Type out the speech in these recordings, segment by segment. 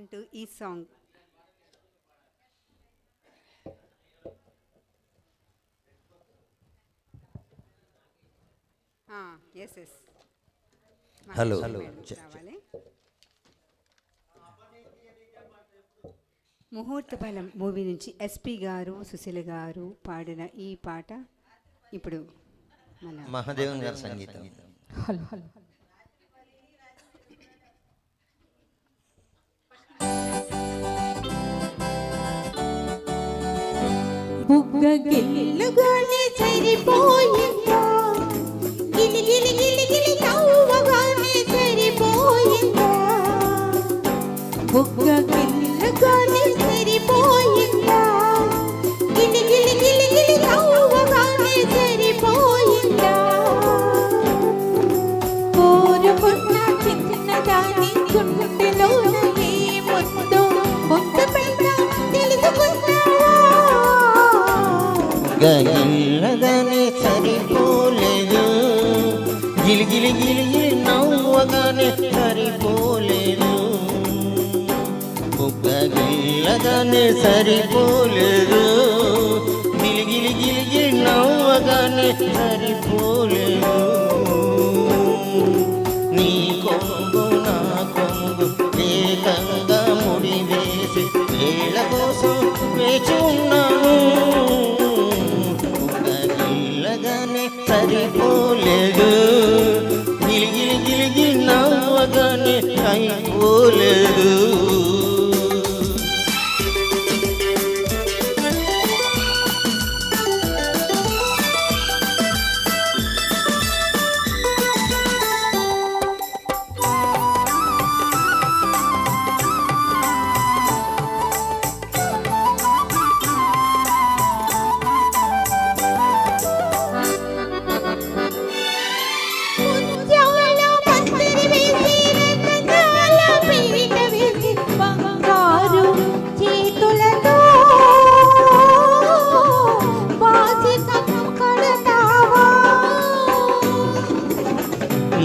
అంటూ ఈ song. Yes yes hello. రావాలి. ముహూర్త ఫలం మూవీ నుంచి ఎస్పి గారు సుశీల గారు పాడిన ఈ పాట ఇప్పుడు మన మహాదేవన్ గారి సంగీతం. బుగ్గ గిల్లుగానే సరిపోయిందా గిలి గిలి గిలి గిలి నవ్వగానే సరిపోయిందా బుగ్గ గిల్లుగానే సరిపోయిందా గగిల్లగానే సరిపోలేదు. గిలిగిలి గిలిగిలి నవ్వగానే సరిపోలేదు. గిల్లగానే సరిపోలేదు. గిలిగిలి గిలిగిలి నవ్వగానే సరిపోలేదు. నీ కొంగు నవ్వగానే అయిపోలేదు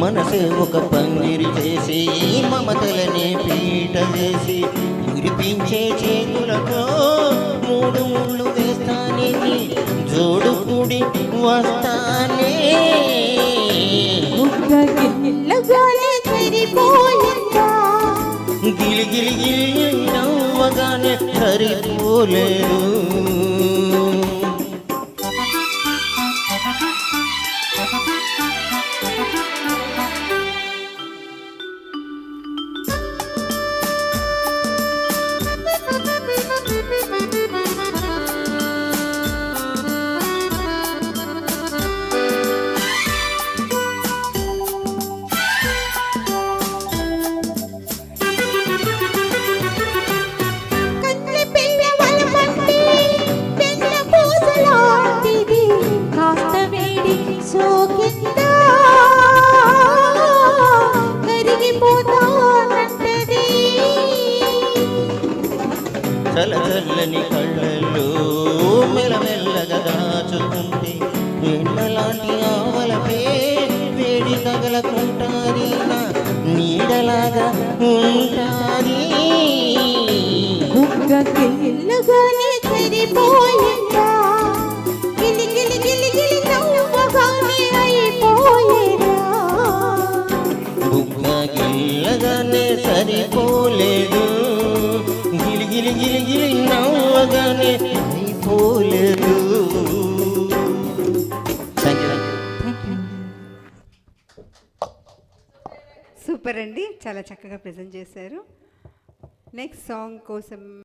మనసే ఒక పందిరి చేసి మమతలనే పీట వేసి మురిపించే చేతులతో మూడు ముళ్ళు వేస్తానే జోడు కూడి వస్తానే. గిలి గిలి గిలి నవ్వగానే సరిపోలేదు. చల్లని కళ్ళల్లో మెలమెల్లగా దాచుకుంటే ఎండలాంటి ఆవలపే వేడి తగలకుంటాది. నా నీడలాగా ఉంటాది. బుగ్గ గిల్లగానే సరిపోయిందా గిలి గిలి గిలి గిలి నవ్వగానే అయిపోయేదా? బుగ్గ గిల్లగానే సరిపోలేదు. గిలి గిలి గిలి నవ్వగానే అయిపోలేదు సూపర్ అండి. చాలా చక్కగా ప్రజెంట్ చేశారు. నెక్స్ట్ సాంగ్ కోసం